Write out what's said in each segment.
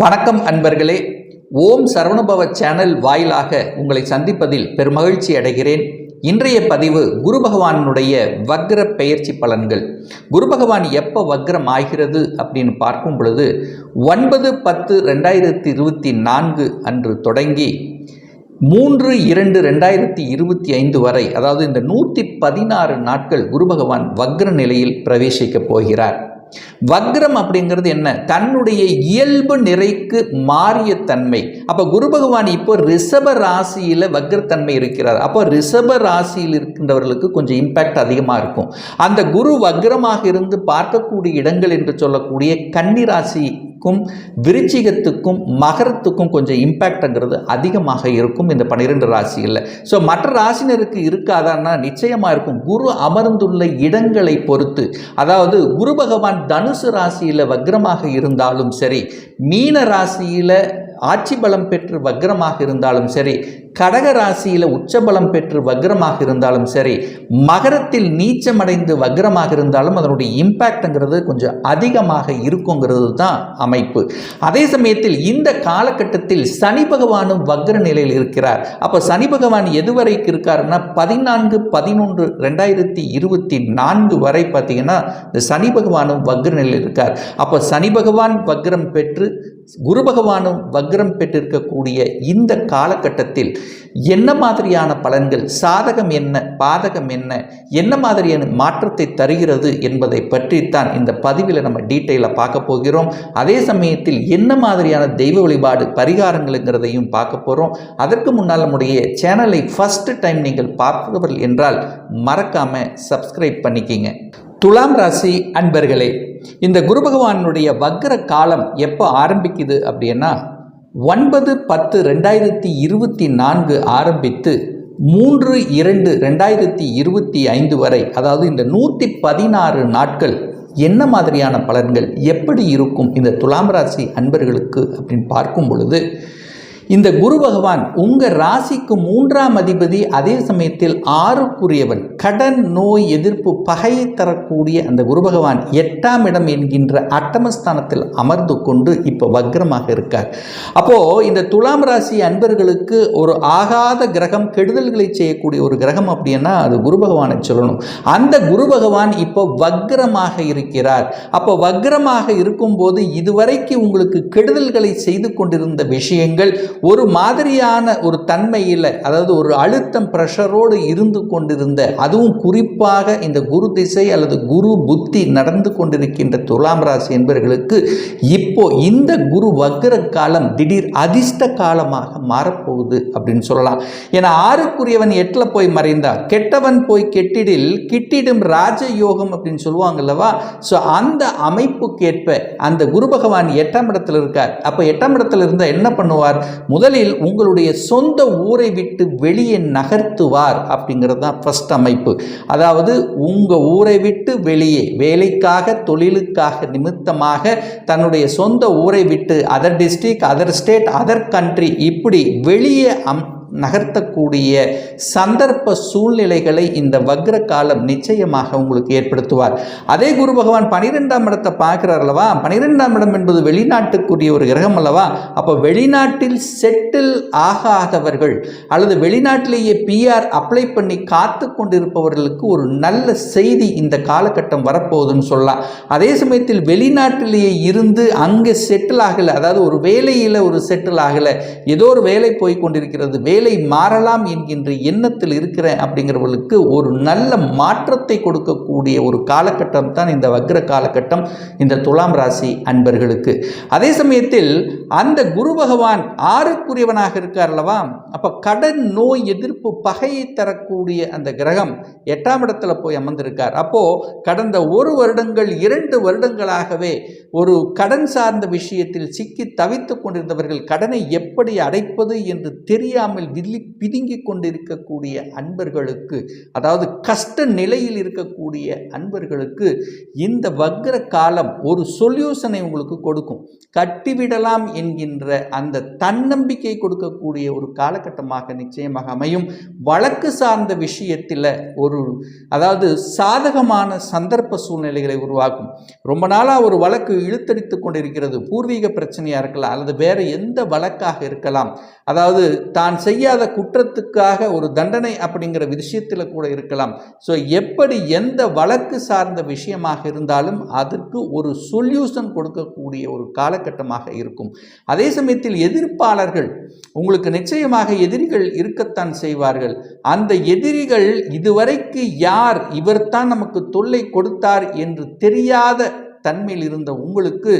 வணக்கம் அன்பர்களே. ஓம் சரவணுபவ சேனல் வாயிலாக உங்களை சந்திப்பதில் பெருமகிழ்ச்சி அடைகிறேன். இன்றைய பதிவு குரு பகவானுடைய வக்ர பெயர்ச்சி பலன்கள். குரு பகவான் எப்போ வக்ரம் ஆகிறது அப்படின்னு பார்க்கும் பொழுது ஒன்பது பத்து ரெண்டாயிரத்தி இருபத்தி நான்கு அன்று தொடங்கி மூன்று இரண்டு ரெண்டாயிரத்தி இருபத்தி ஐந்து வரை அதாவது இந்த நூற்றி பதினாறு நாட்கள் குரு பகவான் வக்ர நிலையில் பிரவேசிக்கப் போகிறார். வக்ரம் அப்படிங்கிறது என்ன? தன்னுடைய இயல்பு நிறைக்கு மாறிய தன்மை. அப்போ குரு பகவான் இப்போ ரிஷப ராசியில் வக்ரத்தன்மை இருக்கிறார். அப்போ ரிஷப ராசியில் இருக்கின்றவர்களுக்கு கொஞ்சம் இம்பேக்ட் அதிகமாக இருக்கும். அந்த குரு வக்ரமாக இருந்து பார்க்கக்கூடிய இடங்கள் என்று சொல்லக்கூடிய கன்னி ராசி ராசிக்கும் விருச்சிகத்துக்கும் மகரத்துக்கும் கொஞ்சம் இம்பேக்ட்ங்கிறது அதிகமாக இருக்கும் இந்த பன்னிரெண்டு ராசிகளில். ஸோ மற்ற ராசினருக்கு இருக்காதான்னா நிச்சயமாக இருக்கும். குரு அமர்ந்துள்ள இடங்களை பொறுத்து அதாவது குரு பகவான் தனுசு ராசியில் வக்ரமாக இருந்தாலும் சரி மீன ராசியில் ஆட்சி பலம் பெற்று வக்ரமாக இருந்தாலும் சரி கடக ராசியில் உச்சபலம் பெற்று வக்ரமாக இருந்தாலும் சரி மகரத்தில் நீச்சமடைந்து வக்ரமாக இருந்தாலும் அதனுடைய இம்பேக்ட்ங்கிறது கொஞ்சம் அதிகமாக இருக்குங்கிறது தான் அமைப்பு. அதே சமயத்தில் இந்த காலகட்டத்தில் சனி பகவானும் வக்ர நிலையில் இருக்கிறார். அப்போ சனி பகவான் எதுவரைக்கு இருக்காருன்னா பதினான்கு பதினொன்று ரெண்டாயிரத்தி இருபத்தி நான்கு வரை பார்த்தீங்கன்னா இந்த சனி பகவானும் வக்ர நிலையில் இருக்கார். அப்போ சனி பகவான் வக்ரம் பெற்று குரு பகவானும் வக்ரம் பெற்றிருக்கக்கூடிய இந்த காலகட்டத்தில் என்ன மாதிரியான பலன்கள் சாதகம் என்ன பாதகம் என்ன என்ன மாதிரியான மாற்றத்தை தருகிறது என்பதை பற்றித்தான் இந்த பதிவில் நம்ம டீட்டெயிலாக பார்க்க போகிறோம். அதே சமயத்தில் என்ன மாதிரியான தெய்வ வழிபாடு பரிகாரங்களுங்கிறதையும் பார்க்க போகிறோம் அதற்கு முன்னால் நம்முடைய சேனலை ஃபஸ்ட்டு டைம் நீங்கள் பார்ப்பவர்கள் என்றால் மறக்காமல் சப்ஸ்கிரைப் பண்ணிக்கிங்க. துலாம் ராசி அன்பர்களே இந்த குரு பகவானுடைய வக்ர காலம் எப்போ ஆரம்பிக்குது அப்படின்னா ஒன்பது பத்து ரெண்டாயிரத்தி இருபத்தி நான்கு ஆரம்பித்து மூன்று இரண்டு ரெண்டாயிரத்தி இருபத்தி ஐந்து வரை அதாவது இந்த நூற்றி பதினாறு நாட்கள் என்ன மாதிரியான பலன்கள் எப்படி இருக்கும் இந்த துலாம் ராசி அன்பர்களுக்கு அப்படின்னு பார்க்கும் பொழுது இந்த குரு பகவான் உங்கள் ராசிக்கு மூன்றாம் அதிபதி அதே சமயத்தில் ஆறுக்குரியவன். கடன் நோய் எதிர்ப்பு பகையை தரக்கூடிய அந்த குரு பகவான் எட்டாம் இடம் என்கின்ற அட்டமஸ்தானத்தில் அமர்ந்து கொண்டு இப்போ வக்ரமாக இருக்கார். அப்போது இந்த துலாம் ராசி அன்பர்களுக்கு ஒரு ஆகாத கிரகம் கெடுதல்களை செய்யக்கூடிய ஒரு கிரகம் அப்படின்னா அது குரு பகவானை சொல்லணும். அந்த குரு பகவான் இப்போ வக்ரமாக இருக்கிறார். அப்போ வக்ரமாக இருக்கும்போது இதுவரைக்கு உங்களுக்கு கெடுதல்களை செய்து கொண்டிருந்த விஷயங்கள் ஒரு மாதிரியான ஒரு தன்மையில் அதாவது ஒரு அழுத்தம் ப்ரெஷரோடு இருந்து கொண்டிருந்த அதுவும் குறிப்பாக இந்த குரு திசை அல்லது குரு புத்தி நடந்து கொண்டிருக்கின்ற துலாம் ராசி என்பவர்களுக்கு இப்போ இந்த குரு வக்ர காலம் திடீர் அதிர்ஷ்ட காலமாக மாறப்போகுது அப்படின்னு சொல்லலாம். ஏன்னா ஆறுக்குரியவன் எட்டில் போய் மறைந்தார் கெட்டவன் போய் கெட்டிடில் கிட்டிடும் ராஜயோகம் அப்படின்னு சொல்லுவாங்க அல்லவா? ஸோ அந்த அமைப்புக்கேற்ப அந்த குரு பகவான் எட்டாம் இடத்துல இருக்கார். அப்போ எட்டாம் இடத்துல இருந்தால் என்ன பண்ணுவார்? முதலில் உங்களுடைய சொந்த ஊரை விட்டு வெளியே நகர்த்துவார் அப்படிங்கிறது தான் ஃபஸ்ட் அமைப்பு. அதாவது உங்கள் ஊரை விட்டு வெளியே வேலைக்காக தொழிலுக்காக நிமித்தமாக தன்னுடைய சொந்த ஊரை விட்டு other district other state other country இப்படி வெளியே அம் நகர்த்தக்கூடிய சந்தர்ப்ப சூழ்நிலைகளை இந்த வக்ர காலம் நிச்சயமாக உங்களுக்கு ஏற்படுத்துவார். அதே குரு பகவான் பனிரெண்டாம் இடத்தை பார்க்குறார் அல்லவா? பனிரெண்டாம் இடம் என்பது வெளிநாட்டுக்குரிய ஒரு கிரகம் அல்லவா? அப்போ வெளிநாட்டில் செட்டில் ஆகாதவர்கள் அல்லது வெளிநாட்டிலேயே பிஆர் அப்ளை பண்ணி காத்து கொண்டிருப்பவர்களுக்கு ஒரு நல்ல செய்தி இந்த காலகட்டம் வரப்போகுதுன்னு சொல்லலாம். அதே சமயத்தில் வெளிநாட்டிலேயே இருந்து அங்கே செட்டில் ஆகலை. அதாவது ஒரு வேலையில் ஒரு செட்டில் ஆகலை. ஏதோ ஒரு வேலை போய் கொண்டிருக்கிறது. வேலை மாறலாம் என்கின்ற எண்ணத்தில் இருக்கிறேன் அப்படிங்கிறவர்களுக்கு ஒரு நல்ல மாற்றத்தை கொடுக்கக்கூடிய ஒரு காலகட்டம் தான் இந்த வக்ர காலகட்டம் இந்த துலாம் ராசி அன்பர்களுக்கு. அதே சமயத்தில் அந்த குரு பகவான் ஆறுக்குரியவனாக இருக்கார் அல்லவா? அப்போ கடன் நோய் எதிர்ப்பு பகையை தரக்கூடிய அந்த கிரகம் எட்டாம் இடத்துல போய் அமர்ந்திருக்கார். அப்போது கடந்த ஒரு வருடங்கள் இரண்டு வருடங்களாகவே ஒரு கடன் சார்ந்த விஷயத்தில் சிக்கி தவித்து கொண்டிருந்தவர்கள் கடனை எப்படி அடைப்பது என்று தெரியாமல் விதி பிதுங்கி கொண்டிருக்கக்கூடிய அன்பர்களுக்கு அதாவது கஷ்ட நிலையில் இருக்கக்கூடிய அன்பர்களுக்கு இந்த வக்ர காலம் ஒரு சொல்யூஷனை உங்களுக்கு கொடுக்கும். கட்டிவிடலாம் என்கின்ற அந்த தன்னம்பிக்கை கொடுக்கக்கூடிய ஒரு காலகட்டமாக நிச்சயமாக அமையும். வழக்கு சார்ந்த விஷயத்தில் ஒரு அதாவது சாதகமான சந்தர்ப்ப சூழ்நிலைகளை உருவாக்கும். ரொம்ப நாளாக ஒரு வழக்கு இழுத்தடித்து கொண்டிருக்கிறது. பூர்வீக பிரச்சனையாக இருக்கலாம் அல்லது வேறு எந்த வழக்காக இருக்கலாம். அதாவது தான் செய்யாத குற்றத்துக்காக ஒரு தண்டனை அப்படிங்கிற விஷயத்தில் கூட இருக்கலாம். ஸோ எப்படி எந்த வழக்கு சார்ந்த விஷயமாக இருந்தாலும் அதற்கு ஒரு சொல்யூஷன் கொடுக்கக்கூடிய ஒரு காலகட்டமாக இருக்கும். அதே சமயத்தில் எதிர்ப்பாளர்கள் உங்களுக்கு நிச்சயமாக எதிரிகள் இருக்கத்தான் செய்வார்கள். அந்த எதிரிகள் இதுவரைக்கு யார் இவர்தான் நமக்கு தொல்லை கொடுத்தார் என்று தெரியாத தன்மையில் இருந்த உங்களுக்கு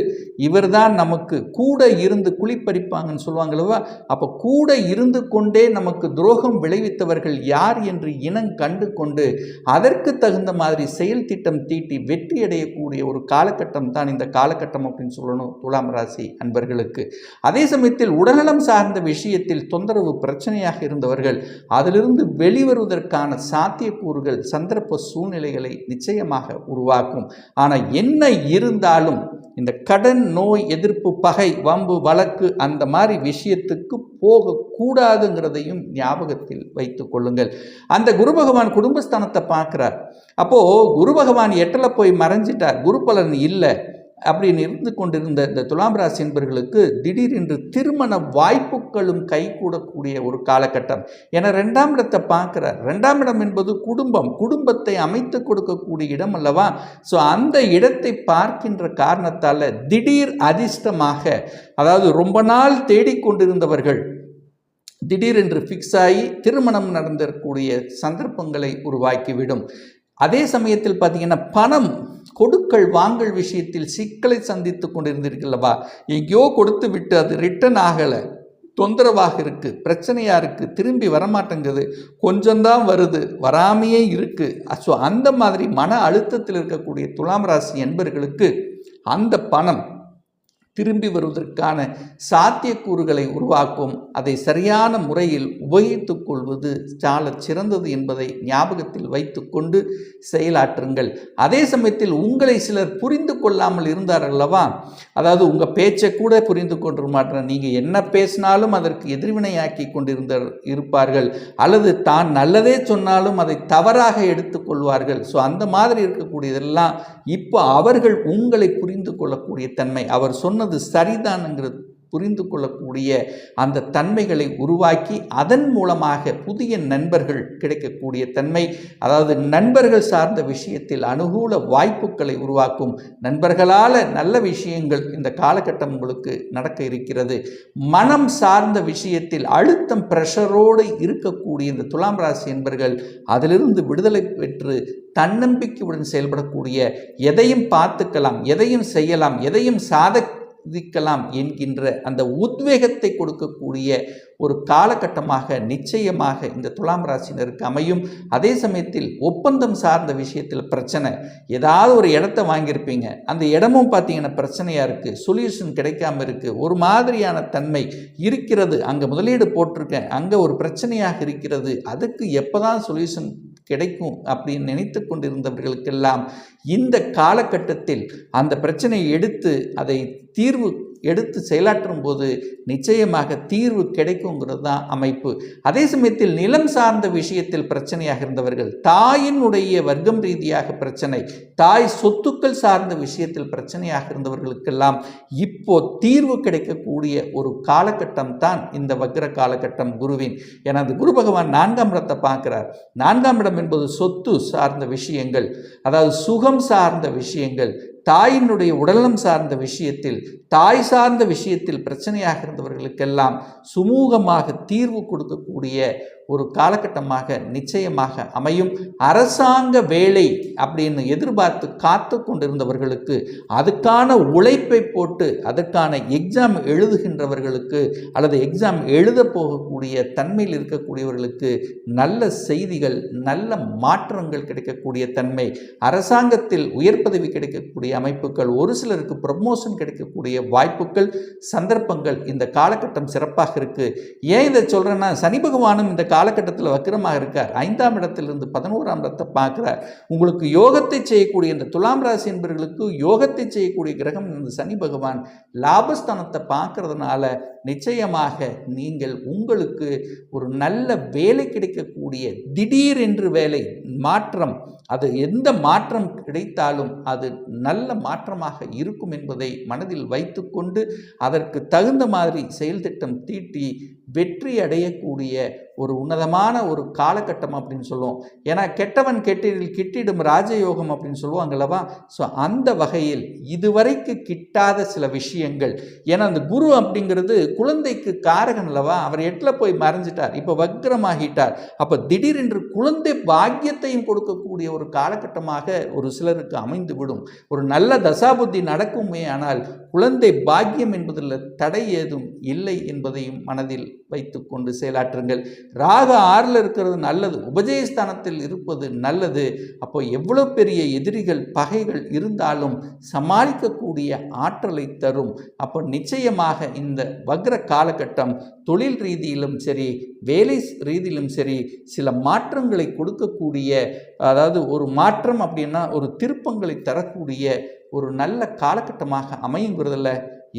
இவர்தான் நமக்கு கூட இருந்து குளிப்பறிப்பாங்கன்னு சொல்லுவாங்களவா அப்போ கூட இருந்து கொண்டே நமக்கு துரோகம் விளைவித்தவர்கள் யார் என்று இனம் கண்டு கொண்டு அதற்கு தகுந்த மாதிரி செயல் திட்டம் தீட்டி வெற்றி அடையக்கூடிய ஒரு காலகட்டம் தான் இந்த காலகட்டம் அப்படின்னு சொல்லணும் துலாம் ராசி அன்பர்களுக்கு. அதே சமயத்தில் உடல்நலம் சார்ந்த விஷயத்தில் தொந்தரவு பிரச்சனையாக இருந்தவர்கள் அதிலிருந்து வெளிவருவதற்கான சாத்தியக்கூறுகள் சந்தர்ப்ப சூழ்நிலைகளை நிச்சயமாக உருவாக்கும். ஆனால் என்ன இருந்தாலும் இந்த கடன் நோய் எதிர்ப்பு பகை வம்பு வழக்கு அந்த மாதிரி விஷயத்துக்கு போகக்கூடாதுங்கிறதையும் ஞாபகத்தில் வைத்து கொள்ளுங்கள். அந்த குரு பகவான் குடும்பஸ்தானத்தை பார்க்குறார். அப்போது குரு பகவான் எட்டில் போய் மறைஞ்சிட்டார். குரு பலன் இல்லை. அப்படின்னு இருந்து கொண்டிருந்த இந்த துலாம் ராசி என்பர்களுக்கு திடீரென்று திருமண வாய்ப்புகளும் கைகூடக்கூடிய ஒரு காலகட்டம். என ரெண்டாம் இடத்தை பார்க்குறார். ரெண்டாம் இடம் என்பது குடும்பம். குடும்பத்தை அமைத்து கொடுக்கக்கூடிய இடம் அல்லவா? ஸோ அந்த இடத்தை பார்க்கின்ற காரணத்தால் திடீர் அதிர்ஷ்டமாக அதாவது ரொம்ப நாள் தேடிக்கொண்டிருந்தவர்கள் திடீரென்று ஃபிக்ஸ் ஆகி திருமணம் நடந்திருக்கக்கூடிய சந்தர்ப்பங்களை உருவாக்கிவிடும். அதே சமயத்தில் பார்த்தீங்கன்னா பணம் கொடுக்கல் வாங்கல் விஷயத்தில் சிக்கலை சந்தித்து கொண்டிருந்தீர்களவா எங்கேயோ கொடுத்து விட்டு அது ரிட்டர்ன் ஆகலை. தொந்தரவாக இருக்குது பிரச்சனையாக இருக்குது திரும்பி வரமாட்டேங்குது. கொஞ்சம்தான் வருது வராமையே இருக்குது ஸோ அந்த மாதிரி மன அழுத்தத்தில் இருக்கக்கூடிய துலாம் ராசி என்பர்களுக்கு அந்த பணம் திரும்பி வருவதற்கான சாத்தியக்கூறுகளை உருவாக்கும். அதை சரியான முறையில் உபயோகித்துக் கொள்வது சால சிறந்தது என்பதை ஞாபகத்தில் வைத்துக்கொண்டு செயலாற்றுங்கள். அதே சமயத்தில் உங்களை சிலர் புரிந்து கொள்ளாமல் இருந்தார் அதாவது உங்கள் பேச்சை கூட புரிந்து கொண்டு மாட்டேன். நீங்கள் என்ன பேசினாலும் அதற்கு எதிர்வினையாக்கி கொண்டிருந்த இருப்பார்கள். அல்லது தான் நல்லதே சொன்னாலும் அதை தவறாக எடுத்துக்கொள்வார்கள் ஸோ அந்த மாதிரி இருக்கக்கூடியதெல்லாம் இப்போ அவர்கள் உங்களை புரிந்து கொள்ளக்கூடிய தன்மை. அவர் சொன்ன சொன்னது சரிதானுங்கிறது புரிந்து கொள்ளக்கூடிய அந்த தன்மைகளை உருவாக்கி அதன் மூலமாக புதிய நண்பர்கள் கிடைக்கக்கூடிய தன்மை அதாவது நண்பர்கள் சார்ந்த விஷயத்தில் அனுகூல வாய்ப்புகளை உருவாக்கும் நண்பர்களால் நல்ல விஷயங்கள் இந்த காலகட்டம் உங்களுக்கு நடக்க இருக்கிறது. மனம் சார்ந்த விஷயத்தில் அழுத்தம் ப்ரெஷரோடு இருக்கக்கூடிய இந்த துலாம் ராசி என்பர்கள் அதிலிருந்து விடுதலை பெற்று தன்னம்பிக்கையுடன் செயல்படக்கூடிய எதையும் பார்த்துக்கலாம் எதையும் செய்யலாம் எதையும் சாத விதிக்கலாம் என்கின்ற அந்த உத்வேகத்தை கொடுக்கக்கூடிய ஒரு காலகட்டமாக நிச்சயமாக இந்த துலாம் ராசினருக்கு அமையும். அதே சமயத்தில் ஒப்பந்தம் சார்ந்த விஷயத்தில் பிரச்சனை. ஏதாவது ஒரு இடத்த வாங்கியிருப்பீங்க. அந்த இடமும் பார்த்தீங்கன்னா பிரச்சனையாக இருக்குது சொல்யூஷன் கிடைக்காம இருக்குது ஒரு மாதிரியான தன்மை இருக்கிறது. அங்கே முதலீடு போட்டிருக்கேன். அங்கே ஒரு பிரச்சனையாக இருக்கிறது. அதுக்கு எப்போ தான் சொல்யூஷன் கிடைக்கும் அப்படின்னு நினைத்து கொண்டிருந்தவர்களுக்கெல்லாம் இந்த காலகட்டத்தில் அந்த பிரச்சனையை எடுத்து அதை தீர்வு எடுத்து செயலாற்றும் போது நிச்சயமாக தீர்வு கிடைக்குங்கிறது தான் அமைப்பு. அதே சமயத்தில் நிலம் சார்ந்த விஷயத்தில் பிரச்சனையாக இருந்தவர்கள் தாயினுடைய வர்க்கம் ரீதியாக பிரச்சனை தாய் சொத்துக்கள் சார்ந்த விஷயத்தில் பிரச்சனையாக இருந்தவர்களுக்கெல்லாம் இப்போ தீர்வு கிடைக்கக்கூடிய ஒரு காலகட்டம் தான் இந்த வக்ர காலகட்டம் குருவின். ஏன்னா அந்த குரு பகவான் நான்காம் இடத்தை பார்க்கிறார். நான்காம் இடம் என்பது சொத்து சார்ந்த விஷயங்கள் அதாவது சுகம் சார்ந்த விஷயங்கள் தாயினுடைய உடலம் சார்ந்த விஷயத்தில் தாய் சார்ந்த விஷயத்தில் பிரச்சனையாக இருந்தவர்களுக்கெல்லாம் சுமூகமாக தீர்வு கொடுக்கக்கூடிய ஒரு காலகட்டமாக நிச்சயமாக அமையும். அரசாங்க வேலை அப்படின்னு எதிர்பார்த்து காத்து கொண்டிருந்தவர்களுக்கு அதுக்கான உழைப்பை போட்டு அதற்கான எக்ஸாம் எழுதுகின்றவர்களுக்கு அல்லது எக்ஸாம் எழுத போகக்கூடிய தன்மையில் இருக்கக்கூடியவர்களுக்கு நல்ல செய்திகள் நல்ல மாற்றங்கள் கிடைக்கக்கூடிய தன்மை அரசாங்கத்தில் உயர் பதவி கிடைக்கக்கூடிய அமைப்புகள் ஒரு சிலருக்கு ப்ரமோஷன் கிடைக்கக்கூடிய வாய்ப்புகள் சந்தர்ப்பங்கள் இந்த காலகட்டம் சிறப்பாக இருக்குது ஏன் இதை சொல்கிறேன்னா சனி பகவானும் இந்த காலகட்டத்தில் வக்கிரமாக இருக்கார். ஐந்தாம் இடத்திலிருந்து பதினோராம் இடத்தை பார்க்குறார். உங்களுக்கு யோகத்தை செய்யக்கூடிய இந்த துலாம் ராசி என்பவர்களுக்கு யோகத்தை செய்யக்கூடிய கிரகம் இந்த சனி பகவான். லாபஸ்தானத்தை பார்க்கறதுனால நிச்சயமாக நீங்கள் உங்களுக்கு ஒரு நல்ல வேலை கிடைக்கக்கூடிய திடீர் என்று வேலை மாற்றம். அது எந்த மாற்றம் கிடைத்தாலும் அது நல்ல மாற்றமாக இருக்கும் என்பதை மனதில் வைத்துக்கொண்டு அதற்கு தகுந்த மாதிரி செயல் திட்டம் தீட்டி வெற்றி அடையக்கூடிய ஒரு உன்னதமான ஒரு காலகட்டம் அப்படின்னு சொல்லுவோம். ஏன்னா கெட்டவன் கெட்டிடில் கிட்டிடும் ராஜயோகம் அப்படின்னு சொல்லுவாங்க அல்லவா ஸோ அந்த வகையில் இதுவரைக்கு கிட்டாத சில விஷயங்கள். ஏன்னா அந்த குரு அப்படிங்கிறது குழந்தைக்கு காரகன் அல்லவா? அவர் எட்டில் போய் மறைஞ்சிட்டார். இப்போ வக்ரமாகிட்டார். அப்போ திடீரென்று குழந்தை பாக்கியத்தையும் கொடுக்கக்கூடிய ஒரு காலகட்டமாக ஒரு சிலருக்கு அமைந்து விடும் ஒரு நல்ல தசாபுத்தி நடக்குமே ஆனால் குழந்தை பாக்கியம் என்பதில் தடை ஏதும் இல்லை என்பதையும் மனதில் வைத்துக்கொண்டு செயலாற்றுங்கள். ராக ஆறில் இருக்கிறது நல்லது உபஜயஸ்தானத்தில் இருப்பது நல்லது. அப்போ எவ்வளோ பெரிய எதிரிகள் பகைகள் இருந்தாலும் சமாளிக்கக்கூடிய ஆற்றலை தரும். அப்போ நிச்சயமாக இந்த வக்ர காலகட்டம் தொழில் ரீதியிலும் சரி வேலை ரீதியிலும் சரி சில மாற்றங்களை கொடுக்கக்கூடிய அதாவது ஒரு மாற்றம் அப்படின்னா ஒரு திருப்பங்களை தரக்கூடிய ஒரு நல்ல காலகட்டமாக அமையுங்கிறதுல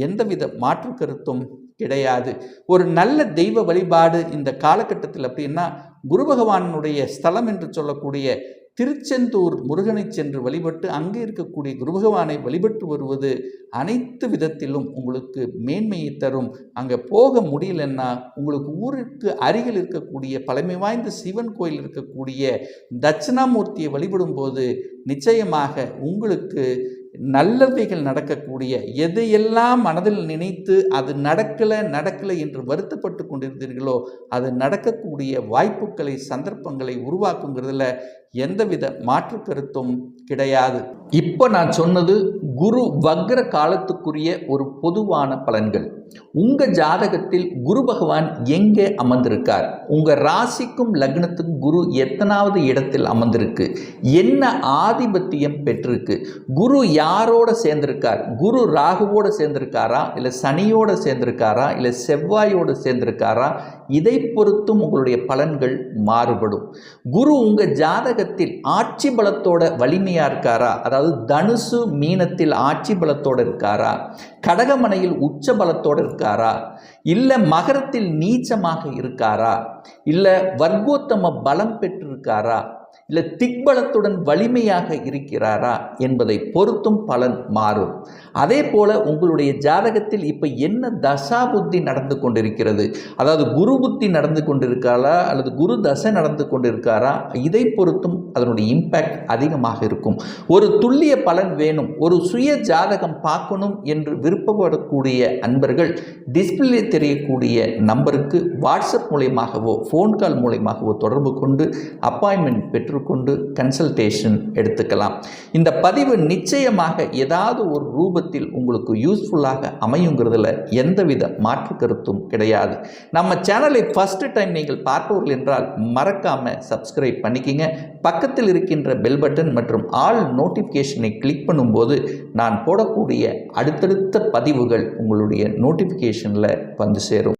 எந்தவித மாற்று கருத்தும் கிடையாது. ஒரு நல்ல தெய்வ வழிபாடு இந்த காலகட்டத்தில் அப்படின்னா குரு பகவானுடைய ஸ்தலம் என்று சொல்லக்கூடிய திருச்செந்தூர் முருகனை சென்று வழிபட்டு அங்கே இருக்கக்கூடிய குரு பகவானை வழிபட்டு வருவது அனைத்து விதத்திலும் உங்களுக்கு மேன்மையை தரும். அங்கே போக முடியலன்னா உங்களுக்கு ஊருக்கு அருகில் இருக்கக்கூடிய பழமை வாய்ந்த சிவன் கோயில் இருக்கக்கூடிய தட்சிணாமூர்த்தியை வழிபடும் போது நிச்சயமாக உங்களுக்கு நல்லவைகள் நடக்கக்கூடிய எதையெல்லாம் மனதில் நினைத்து அது நடக்கலை நடக்கலை என்று வருத்தப்பட்டு கொண்டிருந்தீர்களோ அது நடக்கக்கூடிய வாய்ப்புகளை சந்தர்ப்பங்களை உருவாக்குங்கிறதுல எந்தவித மாற்று கருத்தும் கிடையாது. இப்போ நான் சொன்னது குரு வக்ர காலத்துக்குரிய ஒரு பொதுவான பலன்கள். உங்கள் ஜாதகத்தில் குரு பகவான் எங்கே அமர்ந்திருக்கார்? உங்கள் ராசிக்கும் லக்னத்துக்கும் குரு எத்தனாவது இடத்தில் அமர்ந்திருக்கு? என்ன ஆதிபத்தியம் பெற்றிருக்கு? குரு யாரோட சேர்ந்திருக்கார்? குரு ராகுவோட சேர்ந்திருக்காரா? இல்லை சனியோட சேர்ந்திருக்காரா? இல்லை செவ்வாயோடு சேர்ந்திருக்காரா? இதை பொறுத்தும் உங்களுடைய பலன்கள் மாறுபடும். குரு உங்கள் ஜாதக ஜாதகத்தில் ஆட்சி பலத்தோட வலிமையாக இருக்காரா? அதாவது தனுசு மீனத்தில் ஆட்சி பலத்தோடு இருக்காரா? கடகமனையில் உச்ச பலத்தோடு இருக்காரா? இல்லை மகரத்தில் நீச்சமாக இருக்காரா? இல்லை வர்க்கோத்தம பலம் பெற்றிருக்காரா? இல்லை திக்பலத்துடன் வலிமையாக இருக்கிறாரா என்பதை பொறுத்தும் பலன் மாறும். அதே போல உங்களுடைய ஜாதகத்தில் இப்போ என்ன தசா புத்தி நடந்து கொண்டிருக்கிறது? அதாவது குரு புத்தி நடந்து கொண்டிருக்காரா? அல்லது குரு தசை நடந்து கொண்டிருக்காரா? இதை பொறுத்தும் அதனுடைய இம்பேக்ட் அதிகமாக இருக்கும். ஒரு துல்லிய பலன் வேணும். ஒரு சுய ஜாதகம் பார்க்கணும் என்று விருப்பப்படக்கூடிய அன்பர்கள் டிஸ்பிளே தெரியக்கூடிய நம்பருக்கு வாட்ஸ்அப் மூலியமாகவோ ஃபோன் கால் மூலயமாகவோ தொடர்பு கொண்டு அப்பாயின்மெண்ட் பெற்றுக்கொண்டு கன்சல்டேஷன் எடுத்துக்கலாம். இந்த பதிவு நிச்சயமாக ஏதாவது ஒரு ரூபத்தில் உங்களுக்கு யூஸ்ஃபுல்லாக அமையுங்கிறதுல எந்தவித மாற்று கருத்தும் கிடையாது. நம்ம சேனலை ஃபஸ்ட்டு டைம் நீங்கள் பார்ப்பவர்கள் என்றால் மறக்காமல் சப்ஸ்கிரைப் பண்ணிக்கிங்க. பக்கத்தில் இருக்கின்ற பெல் பட்டன் மற்றும் ஆல் நோட்டிஃபிகேஷனை கிளிக் பண்ணும்போது நான் போடக்கூடிய அடுத்தடுத்த பதிவுகள் உங்களுடைய நோட்டிஃபிகேஷனில் வந்து சேரும்.